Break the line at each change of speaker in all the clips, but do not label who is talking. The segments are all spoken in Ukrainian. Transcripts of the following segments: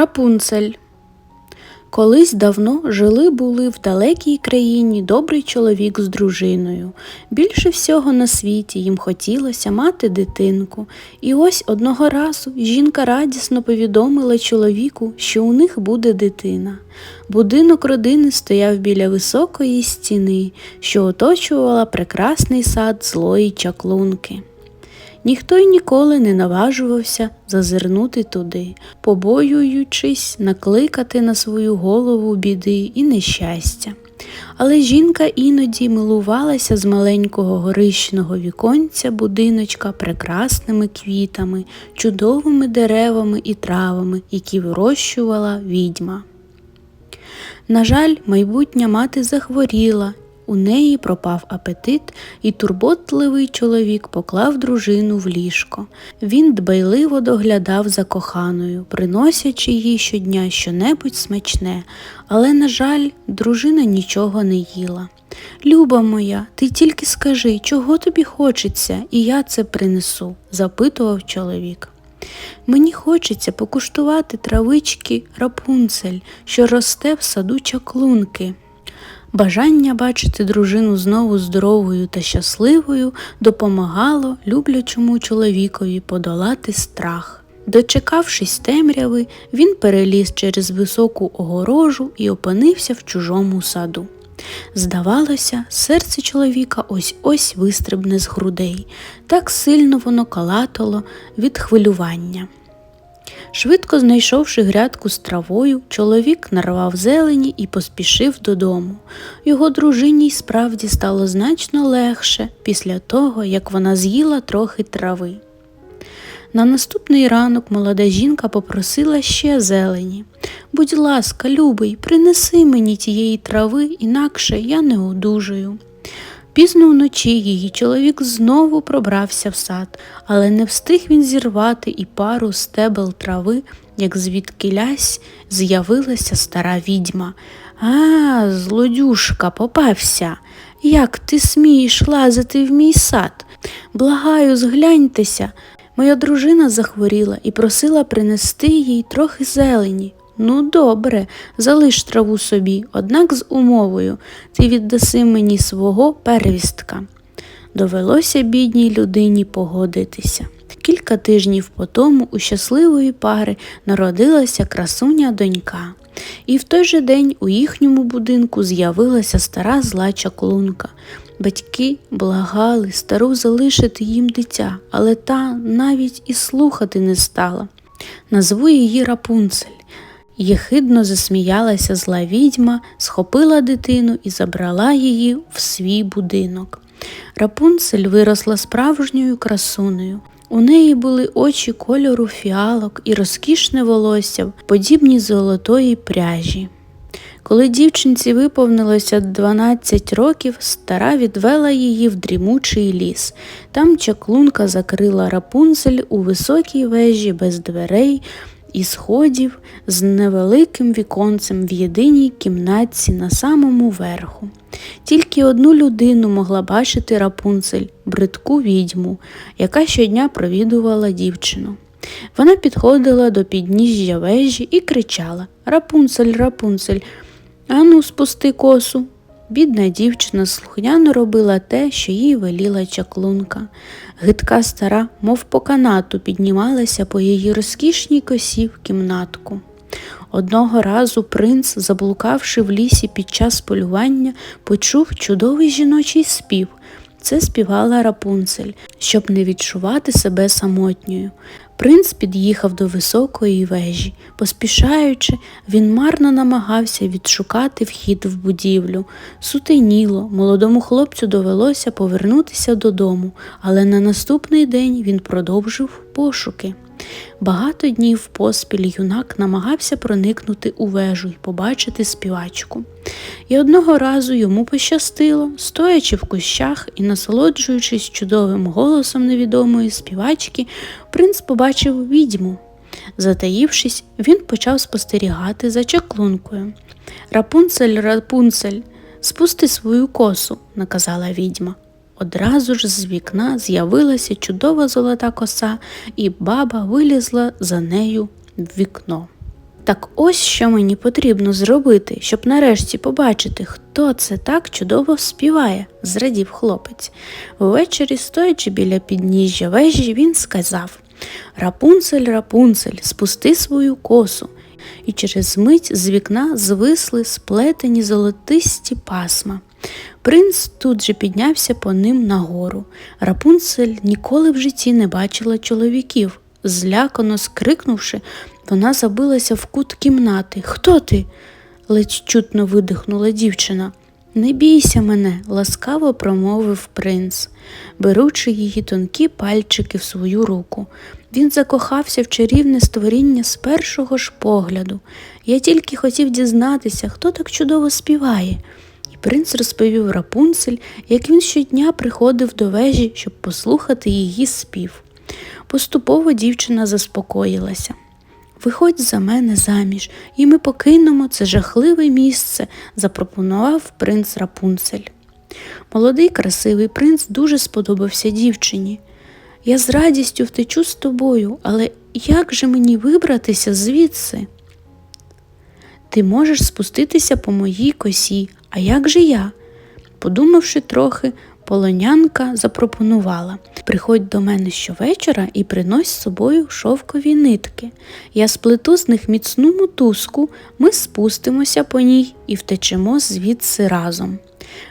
Рапунцель. Колись давно жили були в далекій країні добрий чоловік з дружиною. Більше всього на світі їм хотілося мати дитинку. І ось одного разу жінка радісно повідомила чоловіку, що у них буде дитина. Будинок родини стояв біля високої стіни, що оточувала прекрасний сад злої чаклунки. Ніхто й ніколи не наважувався зазирнути туди, побоюючись накликати на свою голову біди і нещастя. Але жінка іноді милувалася з маленького горищного віконця будиночка прекрасними квітами, чудовими деревами і травами, які вирощувала відьма. На жаль, майбутня мати захворіла у неї пропав апетит, і турботливий чоловік поклав дружину в ліжко. Він дбайливо доглядав за коханою, приносячи їй щодня щонебудь смачне, але, на жаль, дружина нічого не їла. Люба моя, ти тільки скажи, чого тобі хочеться, і я це принесу, запитував чоловік. Мені хочеться покуштувати травички рапунцель, що росте в саду чаклунки. Бажання бачити дружину знову здоровою та щасливою допомагало люблячому чоловікові подолати страх. Дочекавшись темряви, він переліз через високу огорожу і опинився в чужому саду. Здавалося, серце чоловіка ось ось вистрибне з грудей, так сильно воно калатало від хвилювання. Швидко знайшовши грядку з травою, чоловік нарвав зелені і поспішив додому. Його дружині й справді стало значно легше після того, як вона з'їла трохи трави. На наступний ранок молода жінка попросила ще зелені. Будь ласка, любий, принеси мені тієї трави, інакше я не одужую. Пізно вночі її чоловік знову пробрався в сад, але не встиг він зірвати і пару стебел трави, як звідки лясь з'явилася стара відьма. А, злодюшка, попався. Як ти смієш лазити в мій сад? Благаю, згляньтеся. Моя дружина захворіла і просила принести їй трохи зелені. Ну, добре, залиш траву собі, однак з умовою ти віддаси мені свого первістка. Довелося бідній людині погодитися. Кілька тижнів по тому у щасливої пари народилася красуня донька, і в той же день у їхньому будинку з'явилася стара зла чаклунка. Батьки благали стару залишити їм дитя, але та навіть і слухати не стала. Назву її Рапунцель. Єхидно засміялася зла відьма, схопила дитину і забрала її в свій будинок. Рапунцель виросла справжньою красунею. У неї були очі кольору фіалок і розкішне волосся, подібні золотої пряжі. Коли дівчинці виповнилося 12 років, стара відвела її в дрімучий ліс. Там чаклунка закрила рапунцель у високій вежі без дверей, і сходів з невеликим віконцем в єдиній кімнатці на самому верху. Тільки одну людину могла бачити рапунцель, бридку відьму, яка щодня провідувала дівчину. Вона підходила до підніжжя вежі і кричала Рапунцель, рапунцель, ану, спусти косу. Бідна дівчина слухняно робила те, що їй веліла чаклунка. Гидка стара, мов по канату, піднімалася по її розкішній косі в кімнатку. Одного разу принц, заблукавши в лісі під час полювання, почув чудовий жіночий спів. Це співала рапунцель, щоб не відчувати себе самотньою. Принц під'їхав до високої вежі. Поспішаючи, він марно намагався відшукати вхід в будівлю. Сутеніло, молодому хлопцю довелося повернутися додому, але на наступний день він продовжив пошуки. Багато днів поспіль юнак намагався проникнути у вежу і побачити співачку. І одного разу йому пощастило, стоячи в кущах і насолоджуючись чудовим голосом невідомої співачки, принц побачив відьму. Затаївшись, він почав спостерігати за чаклункою. Рапунцель, рапунцель, спусти свою косу, наказала відьма. Одразу ж з вікна з'явилася чудова золота коса, і баба вилізла за нею в вікно. Так ось що мені потрібно зробити, щоб нарешті побачити, хто це так чудово співає, зрадів хлопець. Ввечері, стоячи біля підніжжя вежі, він сказав Рапунцель, рапунцель, спусти свою косу. І через мить з вікна звисли сплетені золотисті пасма. Принц тут же піднявся по ним нагору. Рапунцель ніколи в житті не бачила чоловіків. Злякано скрикнувши, вона забилася в кут кімнати. Хто ти? ледь чутно видихнула дівчина. Не бійся мене, ласкаво промовив принц, беручи її тонкі пальчики в свою руку. Він закохався в чарівне створіння з першого ж погляду. Я тільки хотів дізнатися, хто так чудово співає. Принц розповів Рапунцель, як він щодня приходив до вежі, щоб послухати її спів. Поступово дівчина заспокоїлася. Виходь за мене заміж, і ми покинемо це жахливе місце, запропонував принц Рапунцель. Молодий красивий принц дуже сподобався дівчині. Я з радістю втечу з тобою, але як же мені вибратися звідси? Ти можеш спуститися по моїй косі, а як же я? Подумавши трохи, полонянка запропонувала Приходь до мене щовечора і принось з собою шовкові нитки. Я сплету з них міцну мотузку, ми спустимося по ній і втечемо звідси разом.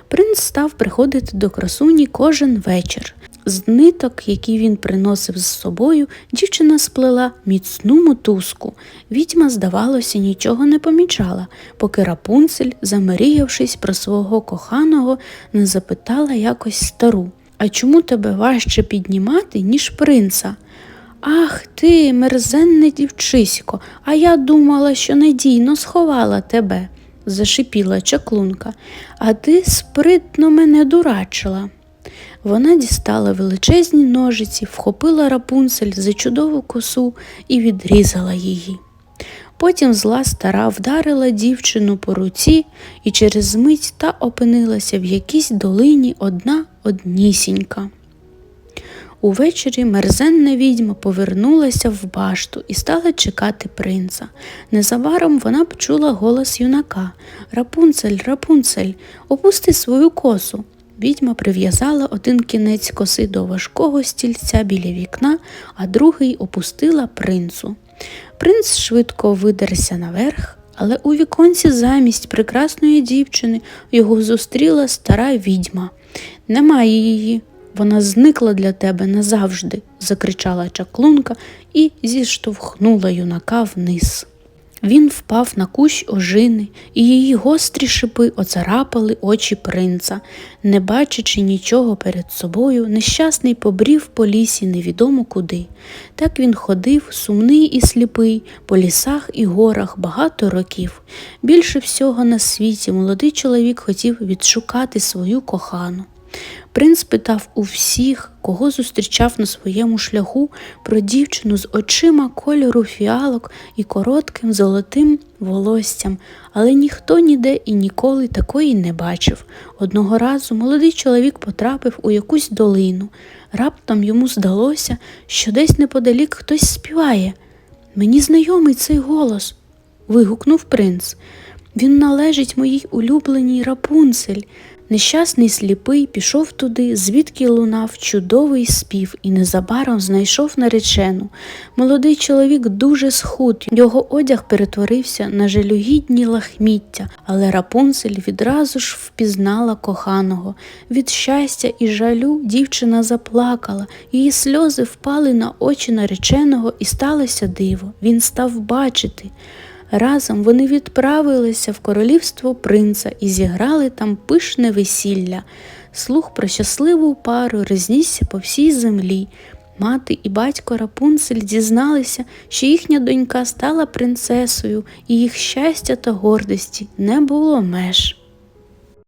Принц став приходити до красуні кожен вечір. З ниток, які він приносив з собою, дівчина сплела міцну мотузку. Відьма, здавалося, нічого не помічала, поки рапунцель, замріявшись про свого коханого, не запитала якось стару А чому тебе важче піднімати, ніж принца? Ах ти, мерзенне дівчисько, а я думала, що надійно сховала тебе, зашипіла чаклунка, а ти спритно мене дурачила. Вона дістала величезні ножиці, вхопила рапунцель за чудову косу і відрізала її. Потім зла стара вдарила дівчину по руці і через мить та опинилася в якійсь долині одна однісінька. Увечері мерзенна відьма повернулася в башту і стала чекати принца. Незабаром вона почула голос юнака Рапунцель, рапунцель, опусти свою косу. Відьма прив'язала один кінець коси до важкого стільця біля вікна, а другий опустила принцу. Принц швидко видерся наверх, але у віконці замість прекрасної дівчини його зустріла стара відьма. Немає її, вона зникла для тебе назавжди, закричала чаклунка і зіштовхнула юнака вниз. Він впав на кущ ожини, і її гострі шипи оцарапали очі принца. Не бачачи нічого перед собою, нещасний побрів по лісі невідомо куди. Так він ходив, сумний і сліпий, по лісах і горах багато років. Більше всього на світі молодий чоловік хотів відшукати свою кохану. Принц питав у всіх, кого зустрічав на своєму шляху, про дівчину з очима кольору фіалок і коротким золотим волоссям, але ніхто ніде і ніколи такої не бачив. Одного разу молодий чоловік потрапив у якусь долину. Раптом йому здалося, що десь неподалік хтось співає. Мені знайомий цей голос. вигукнув принц. Він належить моїй улюбленій рапунцель. Нещасний сліпий пішов туди, звідки лунав чудовий спів, і незабаром знайшов наречену. Молодий чоловік дуже схуд, його одяг перетворився на жалюгідні лахміття, але рапунцель відразу ж впізнала коханого. Від щастя і жалю дівчина заплакала, її сльози впали на очі нареченого, і сталося диво. Він став бачити. Разом вони відправилися в королівство принца і зіграли там пишне весілля. Слух про щасливу пару рознісся по всій землі. Мати і батько Рапунцель дізналися, що їхня донька стала принцесою, і їх щастя та гордості не було меж.